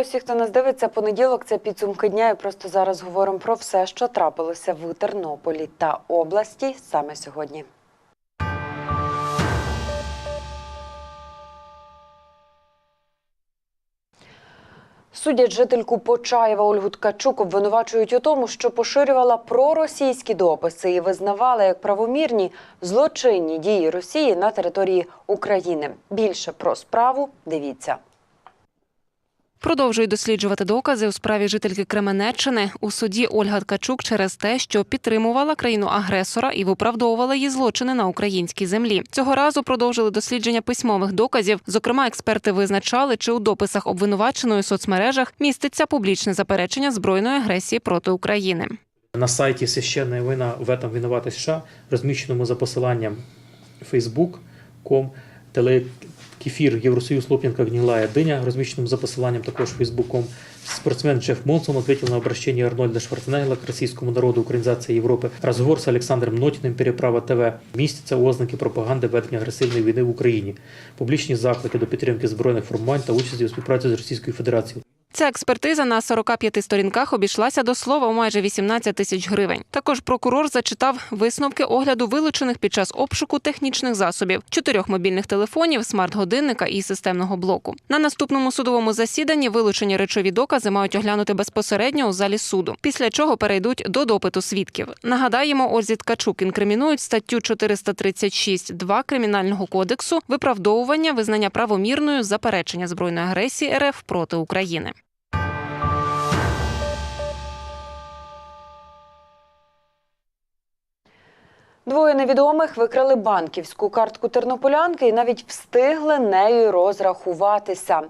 Вітаю всіх, хто нас дивиться. Понеділок це підсумки дня. І просто зараз говоримо про все, що трапилося в Тернополі та області саме сьогодні. Судять жительку Почаєва Ольгу Ткачук обвинувачують у тому, що поширювала проросійські дописи і визнавала як правомірні злочинні дії Росії на території України. Більше про справу дивіться. Продовжує досліджувати докази у справі жительки Кременеччини у суді Ольга Ткачук через те, що підтримувала країну агресора і виправдовувала її злочини на українській землі. Цього разу продовжили дослідження письмових доказів. Зокрема, експерти визначали, чи у дописах обвинуваченої у соцмережах міститься публічне заперечення збройної агресії проти України. На сайті Священная вина в этом винувати США, розміщеному за посиланням facebook.com, телекефір Євросоюз Лоп'янка гнилая дыня, розміщеним за посиланням також Фейсбуком. спортсмен Джефф Монсон ответил на обращение Арнольда Шварценеггера к российскому народу Українізації Європи. Разговор з Олександром Нотіним, Переправа ТВ. Містяться ознаки пропаганди ведення агресивної війни в Україні, публічні заклики до підтримки збройних формувань та участі у співпраці з Російською Федерацією. Ця експертиза на 45 сторінках обійшлася до слова у майже 18 тисяч гривень. Також прокурор зачитав висновки огляду вилучених під час обшуку технічних засобів, чотирьох мобільних телефонів, смарт-годинника і системного блоку. На наступному судовому засіданні вилучені речові докази мають оглянути безпосередньо у залі суду, після чого перейдуть до допиту свідків. Нагадаємо, Ользі Ткачук інкримінують статтю 436.2 кримінального кодексу виправдовування визнання правомірною заперечення збройної агресії РФ проти України. Двоє невідомих викрали банківську картку тернополянки і навіть встигли нею розрахуватися.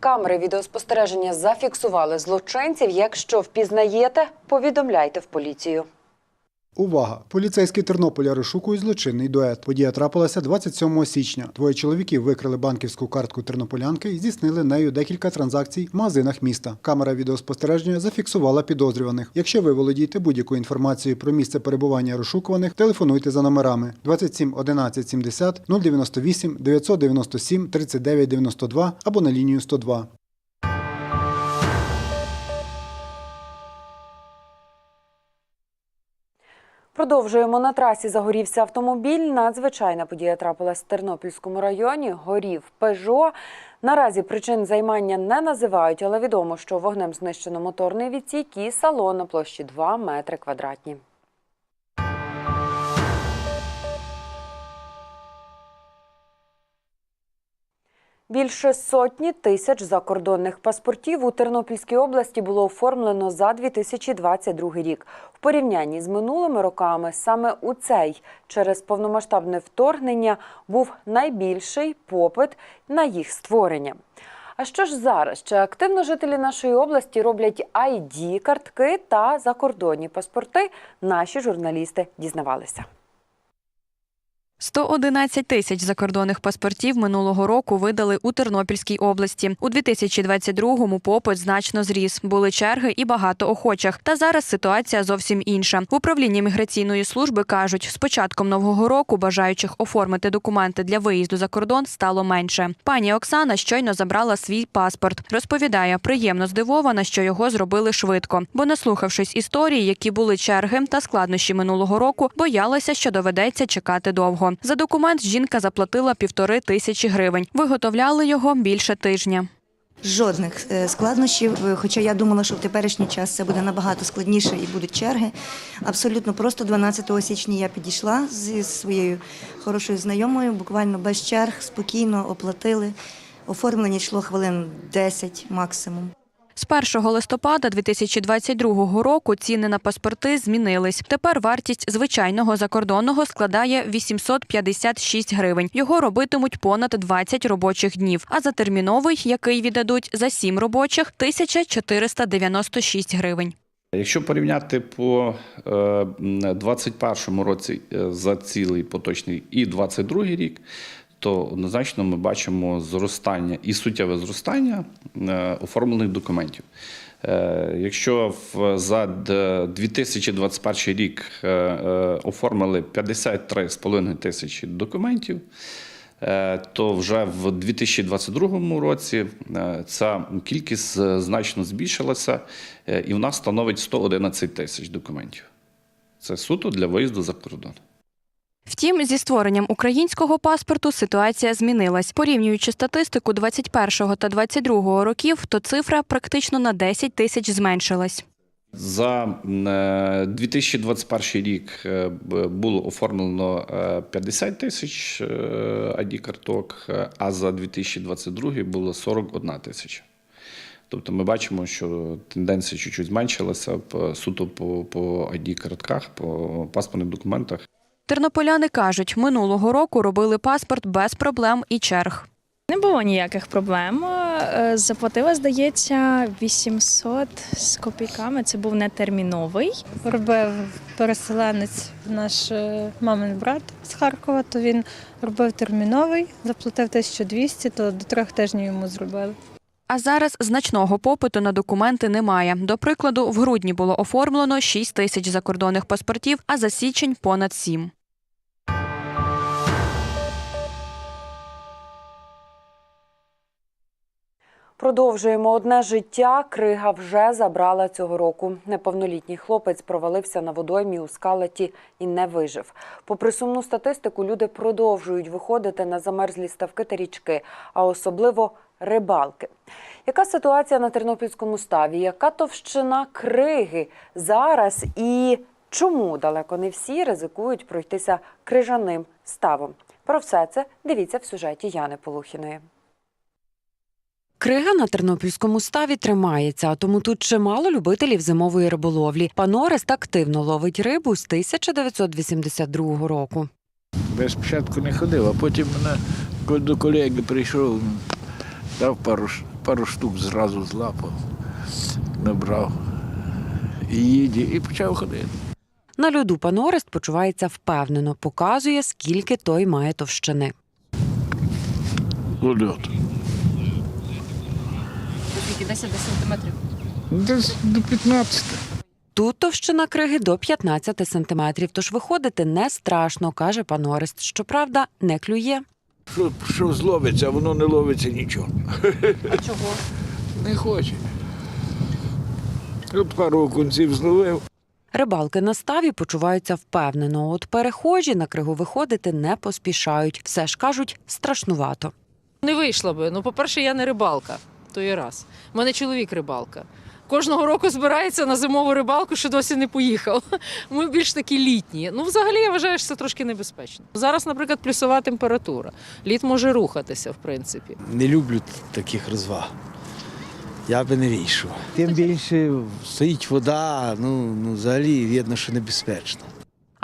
Камери відеоспостереження зафіксували злочинців. Якщо впізнаєте, повідомляйте в поліцію. Увага! Поліцейські Тернополя розшукують злочинний дует. Подія трапилася 27 січня. Двоє чоловіків викрили банківську картку тернополянки і здійснили нею декілька транзакцій в магазинах міста. Камера відеоспостереження зафіксувала підозрюваних. Якщо ви володієте будь-якою інформацією про місце перебування розшукуваних, телефонуйте за номерами 27 11 70 098 997 39 92 або на лінію 102. Продовжуємо на трасі. Загорівся автомобіль. Надзвичайна подія трапилась в Тернопільському районі. Горів Пежо. Наразі причин займання не називають, але відомо, що вогнем знищено моторний відсік і салон на площі 2 метри квадратні. Більше сотні тисяч закордонних паспортів у Тернопільській області було оформлено за 2022 рік. В порівнянні з минулими роками саме у цей через повномасштабне вторгнення був найбільший попит на їх створення. А що ж зараз? Чи активно жителі нашої області роблять id картки та закордонні паспорти? Наші журналісти дізнавалися. 111 тисяч закордонних паспортів минулого року видали у Тернопільській області. У 2022-му попит значно зріс. Були черги і багато охочих. Та зараз ситуація зовсім інша. В управлінні міграційної служби кажуть, з початком нового року бажаючих оформити документи для виїзду за кордон стало менше. Пані Оксана щойно забрала свій паспорт. Розповідає, приємно здивована, що його зробили швидко, бо, наслухавшись історії, які були черги та складнощі минулого року, боялася, що доведеться чекати довго. За документ жінка заплатила півтори тисячі гривень. Виготовляли його більше тижня. Жодних е, складнощів, е, хоча я думала, що в теперішній час це буде набагато складніше і будуть черги. Абсолютно просто 12 січня я підійшла зі своєю хорошою знайомою, буквально без черг, спокійно оплатили. Оформлення йшло хвилин 10 максимум. З 1 листопада 2022 року ціни на паспорти змінились. Тепер вартість звичайного закордонного складає 856 гривень. Його робитимуть понад 20 робочих днів. А за терміновий, який віддадуть за 7 робочих, 1496 гривень. Якщо порівняти по 2021 році е, за цілий поточний і 2022 рік, то однозначно ми бачимо зростання і суттєве зростання е, оформлених документів. Е, Якщо за 2021 рік е, оформили 53,5 тисячі документів, то вже в 2022 році ця кількість значно збільшилася, і в нас становить 111 тисяч документів. Це суто для виїзду за кордон. Втім, зі створенням українського паспорту ситуація змінилась. Порівнюючи статистику 21 та 22 років, то цифра практично на 10 тисяч зменшилась. За е, 2021 рік е, було оформлено е, 50 тисяч id карток, е, а за 2022 було 41 тисяча. Тобто ми бачимо, що тенденція чуть-чуть зменшилася суто по, по id картках, по паспортних документах. Тернополяни кажуть, минулого року робили паспорт без проблем і черг. Не було ніяких проблем. Е, Заплатила, здається, 800 з копійками. Це був нетерміновий. робив переселенець, наш е, мамин брат з Харкова, то він робив терміновий, заплатив 1200, то до трьох тижнів йому зробили. А зараз значного попиту на документи немає. До прикладу, в грудні було оформлено 6 тисяч закордонних паспортів, а за січень понад 7. Продовжуємо одне життя. Крига вже забрала цього року. Неповнолітній хлопець провалився на водоймі у скалаті і не вижив. Попри сумну статистику, люди продовжують виходити на замерзлі ставки та річки, а особливо рибалки. Яка ситуація на Тернопільському ставі? Яка товщина криги зараз і чому далеко не всі ризикують пройтися крижаним ставом? Про все це дивіться в сюжеті Яни Полухіної. Крига на тернопільському ставі тримається, а тому тут чимало любителів зимової риболовлі. Пан Орест активно ловить рибу з 1982 року. Я спочатку не ходив, а потім мене до колеги прийшов, дав пару, пару штук зразу злапав, набрав і їді, і почав ходити. На льоду пан Орест почувається впевнено, показує, скільки той має товщини. Лольот. Скільки 10 сантиметрів. Десь до 15. Тут товщина криги до 15 сантиметрів, тож виходити не страшно, каже пан Орест. Щоправда, не клює. Що, що зловиться, воно не ловиться нічого. А чого? Не хоче. От пару окунців зловив. Рибалки на ставі почуваються впевнено. От перехожі на кригу виходити не поспішають. Все ж кажуть, страшнувато. Не вийшла би. Ну, по-перше, я не рибалка, то є раз. У мене чоловік рибалка. Кожного року збирається на зимову рибалку, що досі не поїхав. Ми більш такі літні. Ну, взагалі, я вважаю, що це трошки небезпечно. Зараз, наприклад, плюсова температура. Лід може рухатися, в принципі. Не люблю таких розваг. Я би не вийшов. Тим більше стоїть вода, ну, ну взагалі видно, що небезпечно.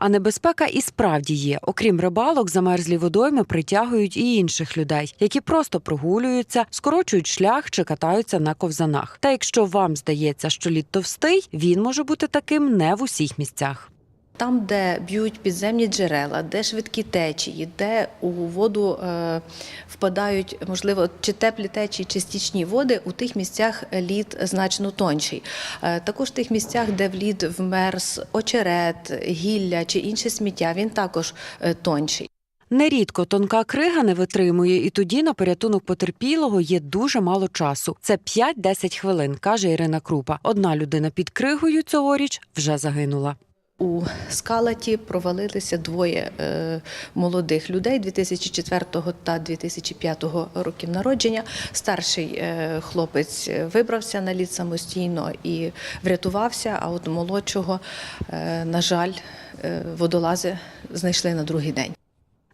А небезпека і справді є. Окрім рибалок, замерзлі водойми притягують і інших людей, які просто прогулюються, скорочують шлях чи катаються на ковзанах. Та якщо вам здається, що лід товстий, він може бути таким не в усіх місцях. Там, де б'ють підземні джерела, де швидкі течії, де у воду е, впадають, можливо, чи теплі течії, чи стічні води, у тих місцях лід значно тонший. Е, також в тих місцях, де в лід вмерз очерет, гілля чи інше сміття, він також е, тонший. Нерідко тонка крига не витримує, і тоді на порятунок потерпілого є дуже мало часу. Це 5-10 хвилин, каже Ірина Крупа. Одна людина під кригою цьогоріч вже загинула. У скалаті провалилися двоє е, молодих людей 2004 та 2005 років народження. Старший е, хлопець вибрався на лід самостійно і врятувався. А от молодшого, е, на жаль, водолази знайшли на другий день.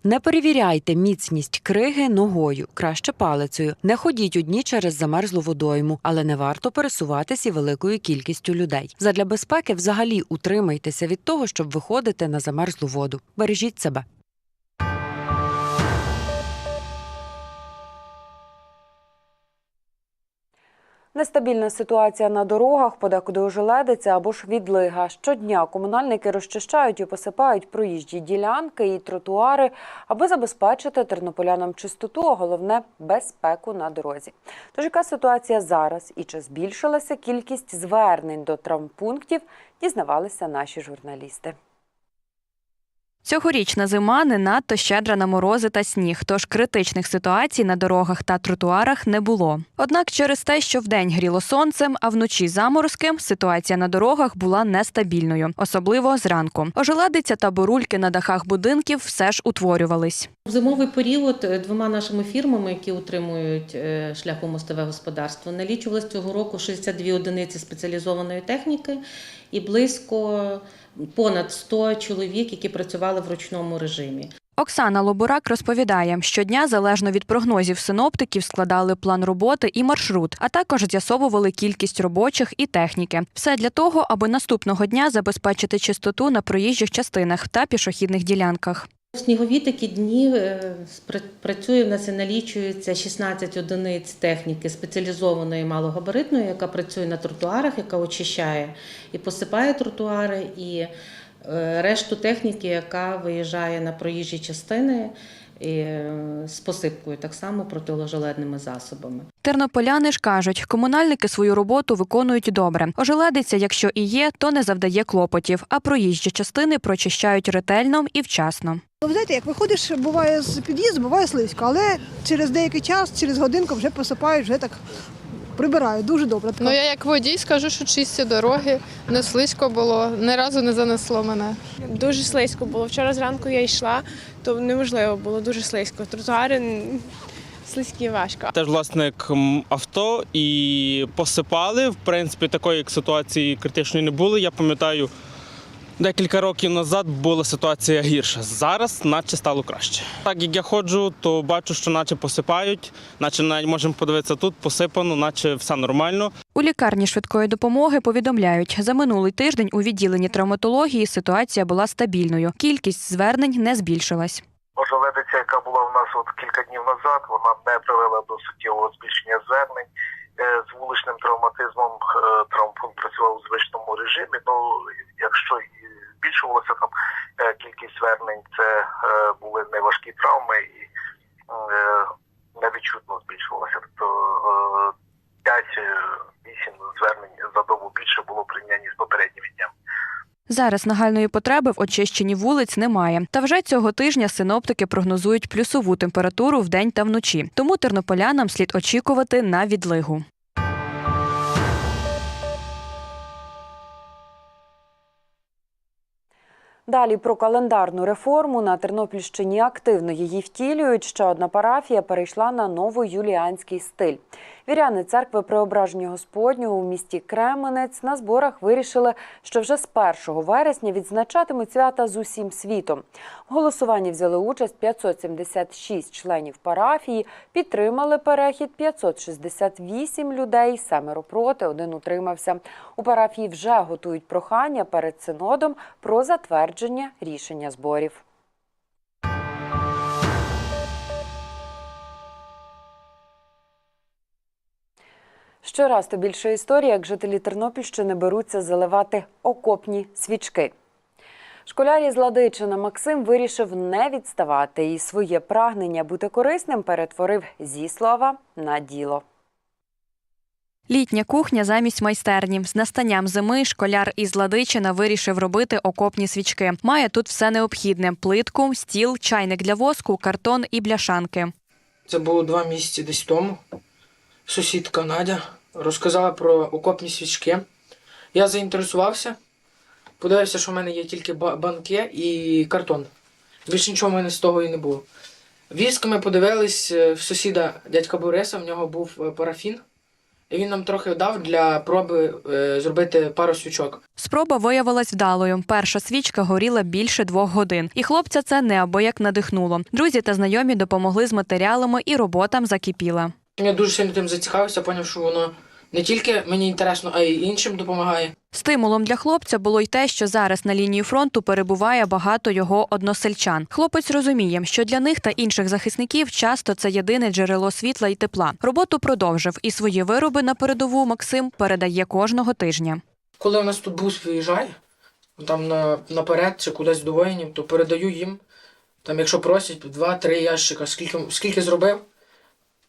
Не перевіряйте міцність криги ногою, краще палицею. Не ходіть одні через замерзлу водойму, але не варто пересуватися великою кількістю людей. Задля безпеки взагалі утримайтеся від того, щоб виходити на замерзлу воду. Бережіть себе. Нестабільна ситуація на дорогах, подекуди ожеледиця або ж відлига. Щодня комунальники розчищають і посипають проїжджі ділянки і тротуари, аби забезпечити тернополянам чистоту, а головне безпеку на дорозі. Тож яка ситуація зараз і чи збільшилася кількість звернень до травмпунктів, дізнавалися наші журналісти. Цьогорічна зима не надто щедра на морози та сніг, тож критичних ситуацій на дорогах та тротуарах не було. Однак через те, що вдень гріло сонцем, а вночі заморозким, ситуація на дорогах була нестабільною, особливо зранку. Ожеледиця та бурульки на дахах будинків все ж утворювались. В зимовий період е, двома нашими фірмами, які утримують е, шляхом мостове господарство, налічувалось цього року 62 одиниці спеціалізованої техніки і близько понад 100 чоловік, які працювали в ручному режимі. Оксана Лобурак розповідає, щодня, залежно від прогнозів синоптиків, складали план роботи і маршрут, а також з'ясовували кількість робочих і техніки. Все для того, аби наступного дня забезпечити чистоту на проїжджих частинах та пішохідних ділянках. В снігові такі дні е, працює в нас і налічується 16 одиниць техніки спеціалізованої малогабаритної, яка працює на тротуарах, яка очищає і посипає тротуари, і е, решту техніки, яка виїжджає на проїжджі частини і, е, з посипкою, так само протиложеледними засобами. Тернополяни ж кажуть, комунальники свою роботу виконують добре. Ожеледиця, якщо і є, то не завдає клопотів, а проїжджі частини прочищають ретельно і вчасно. Ну, ви знаєте, як виходиш, буває з під'їзду, буває слизько, але через деякий час, через годинку вже посипають, вже так прибирають. Дуже добре. Ну я як водій скажу, що чисті дороги, не слизько було, ні разу не занесло мене. Дуже слизько було. Вчора зранку я йшла, то неможливо було дуже слизько. Тротуари слизькі важко. Теж власник м, авто і посипали. В принципі, такої ситуації критичної не було. Я пам'ятаю, декілька років назад була ситуація гірша. Зараз наче стало краще. Так як я ходжу, то бачу, що наче посипають, наче навіть можемо подивитися тут, посипано, наче все нормально. У лікарні швидкої допомоги повідомляють, за минулий тиждень у відділенні травматології ситуація була стабільною. Кількість звернень не збільшилась. Ожеледиця, яка була в нас от кілька днів назад, вона не привела до суттєвого збільшення звернень. Е, З вуличним травматизмом е, травмпункт працював у звичному режимі. Ну, якщо і збільшувалася там е, кількість звернень, це були неважкі травми і невідчутно збільшувалося. Тобто е, 5-8 звернень за добу більше було прийняні з попередніми днями. Зараз нагальної потреби в очищенні вулиць немає. Та вже цього тижня синоптики прогнозують плюсову температуру вдень та вночі. Тому тернополянам слід очікувати на відлигу. Далі про календарну реформу на Тернопільщині активно її втілюють. Ще одна парафія перейшла на новоюліанський стиль. Віряни церкви Преображення Господнього у місті Кременець на зборах вирішили, що вже з 1 вересня відзначатимуть свята з усім світом. В голосуванні взяли участь 576 членів парафії, підтримали перехід 568 людей, семеро проти, один утримався. У парафії вже готують прохання перед синодом про затвердження рішення зборів. Щораз то більше історій, як жителі Тернопільщини беруться заливати окопні свічки. Школяр із Ладичина Максим вирішив не відставати і своє прагнення бути корисним перетворив зі слова на діло. Літня кухня замість майстерні. З настанням зими школяр із Ладичина вирішив робити окопні свічки. Має тут все необхідне: плитку, стіл, чайник для воску, картон і бляшанки. Це було два місяці десь тому. Сусідка Надя розказала про окопні свічки. Я заінтересувався, подивився, що в мене є тільки банки і картон. Більше нічого в мене з того і не було. Віск ми подивились е, в сусіда дядька Бориса, в нього був е, парафін. І він нам трохи дав для проби е, зробити пару свічок. Спроба виявилась вдалою. Перша свічка горіла більше двох годин, і хлопця це неабияк надихнуло. Друзі та знайомі допомогли з матеріалами, і роботам закипіла. Я дуже сильно тим зацікавився, поняв, що воно не тільки мені інтересно, а й іншим допомагає. Стимулом для хлопця було й те, що зараз на лінії фронту перебуває багато його односельчан. Хлопець розуміє, що для них та інших захисників часто це єдине джерело світла і тепла. Роботу продовжив і свої вироби на передову Максим передає кожного тижня. Коли у нас тут бус виїжджає, там на, наперед чи кудись до воїнів, то передаю їм. Там, якщо просять, два-три ящика, скільки, скільки зробив,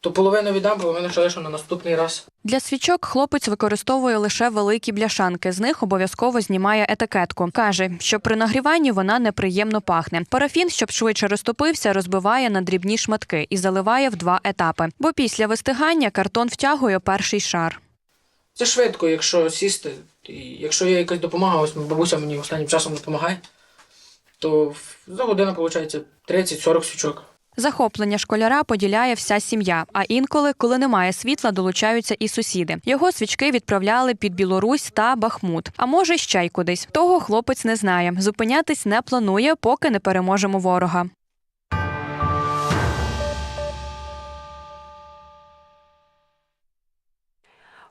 то половину віддам, половину ще лишу на наступний раз. Для свічок хлопець використовує лише великі бляшанки. З них обов'язково знімає етикетку. Каже, що при нагріванні вона неприємно пахне. Парафін, щоб швидше розтопився, розбиває на дрібні шматки і заливає в два етапи. Бо після вистигання картон втягує перший шар. Це швидко, якщо сісти. І якщо є якась допомога, ось бабуся мені останнім часом допомагає, то за годину виходить 30-40 свічок. Захоплення школяра поділяє вся сім'я. А інколи, коли немає світла, долучаються і сусіди. Його свічки відправляли під Білорусь та Бахмут. А може, ще й кудись. Того хлопець не знає. Зупинятись не планує, поки не переможемо ворога.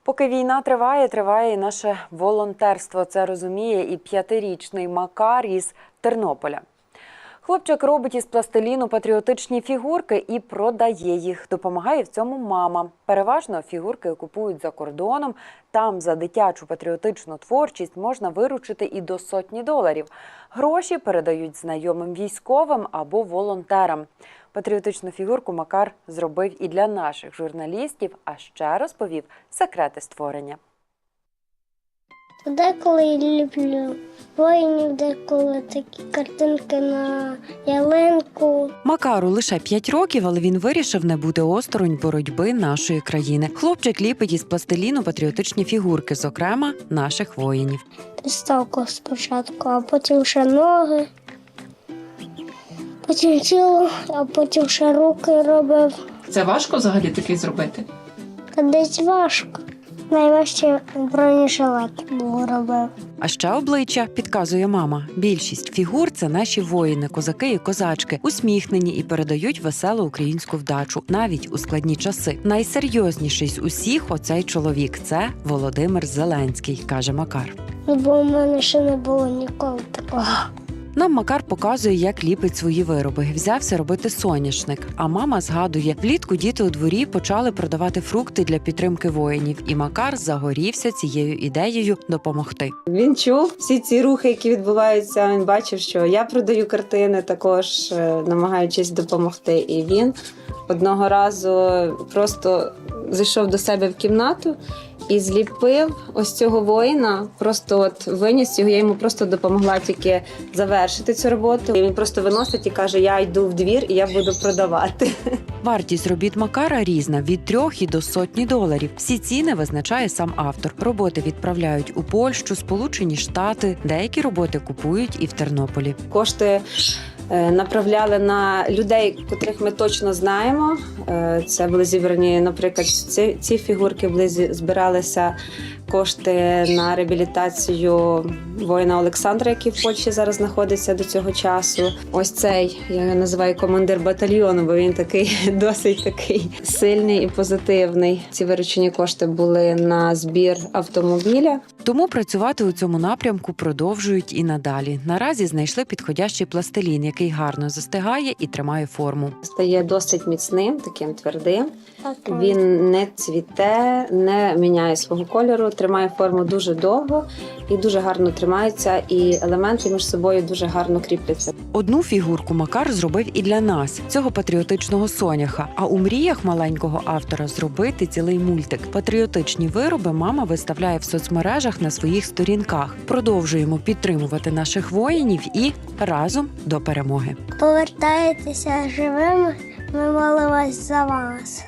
Поки війна триває, триває і наше волонтерство. Це розуміє і п'ятирічний Макар із Тернополя. Хлопчик робить із пластиліну патріотичні фігурки і продає їх. Допомагає в цьому мама. Переважно фігурки купують за кордоном. Там за дитячу патріотичну творчість можна виручити і до сотні доларів. Гроші передають знайомим військовим або волонтерам. Патріотичну фігурку Макар зробив і для наших журналістів, а ще розповів секрети створення. Деколи ліплю воїнів, деколи такі картинки на ялинку. Макару лише 5 років, але він вирішив не бути осторонь боротьби нашої країни. Хлопчик ліпить із пластиліну патріотичні фігурки, зокрема наших воїнів. Підставку спочатку, а потім ще ноги, потім тіло, а потім ще руки робив. Це важко взагалі такий зробити? Та десь важко. Найважче бронежилет був робив. А ще обличчя підказує мама. Більшість фігур це наші воїни, козаки і козачки, усміхнені і передають веселу українську вдачу, навіть у складні часи. Найсерйозніший з усіх оцей чоловік це Володимир Зеленський, каже Макар. Бо в мене ще не було ніколи такого. Нам Макар показує, як ліпить свої вироби. Взявся робити соняшник. А мама згадує, влітку діти у дворі почали продавати фрукти для підтримки воїнів, і Макар загорівся цією ідеєю допомогти. Він чув всі ці рухи, які відбуваються. Він бачив, що я продаю картини, також е, намагаючись допомогти. І він одного разу просто зайшов до себе в кімнату і зліпив ось цього воїна. Просто от виніс його. Я йому просто допомогла тільки завершити цю роботу. І він просто виносить і каже: Я йду в двір і я буду продавати. Вартість робіт Макара різна від трьох і до сотні доларів. Всі ціни визначає сам автор. Роботи відправляють у Польщу, Сполучені Штати. Деякі роботи купують і в Тернополі. Кошти направляли на людей, котрих ми точно знаємо. Е, Це були зібрані, наприклад, ці, ці фігурки були збиралися кошти на реабілітацію воїна Олександра, який в Польщі зараз знаходиться до цього часу. Ось цей я його називаю командир батальйону, бо він такий досить такий сильний і позитивний. Ці виручені кошти були на збір автомобіля. Тому працювати у цьому напрямку продовжують і надалі. Наразі знайшли підходящий пластилін, який гарно застигає і тримає форму. Стає досить міцним, таким твердим. Він не цвіте, не міняє свого кольору, тримає форму дуже довго і дуже гарно тримається, і елементи між собою дуже гарно кріпляться. Одну фігурку Макар зробив і для нас цього патріотичного соняха. А у мріях маленького автора зробити цілий мультик. Патріотичні вироби мама виставляє в соцмережах на своїх сторінках. Продовжуємо підтримувати наших воїнів і разом до перемоги. Повертаєтеся живими, ми молимось за вас.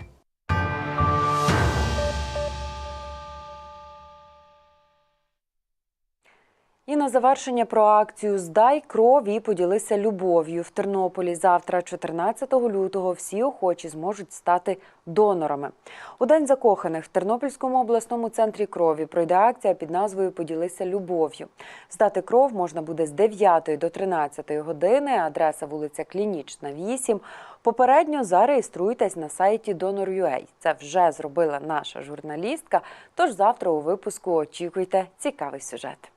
На завершення про акцію Здай кров і поділися любов'ю в Тернополі. Завтра, 14 лютого, всі охочі зможуть стати донорами. У день закоханих в Тернопільському обласному центрі крові пройде акція під назвою Поділися любов'ю. Здати кров можна буде з 9 до 13 години. Адреса вулиця Клінічна, 8. Попередньо зареєструйтесь на сайті Donor.ua. Це вже зробила наша журналістка. Тож завтра у випуску очікуйте цікавий сюжет.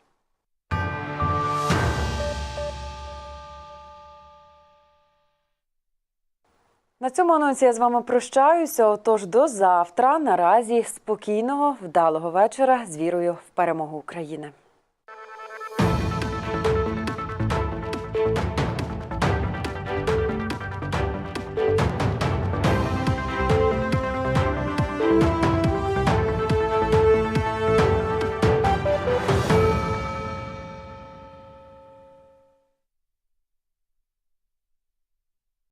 На цьому анонсі я з вами прощаюся. Отож, до завтра. Наразі спокійного, вдалого вечора з вірою в перемогу України.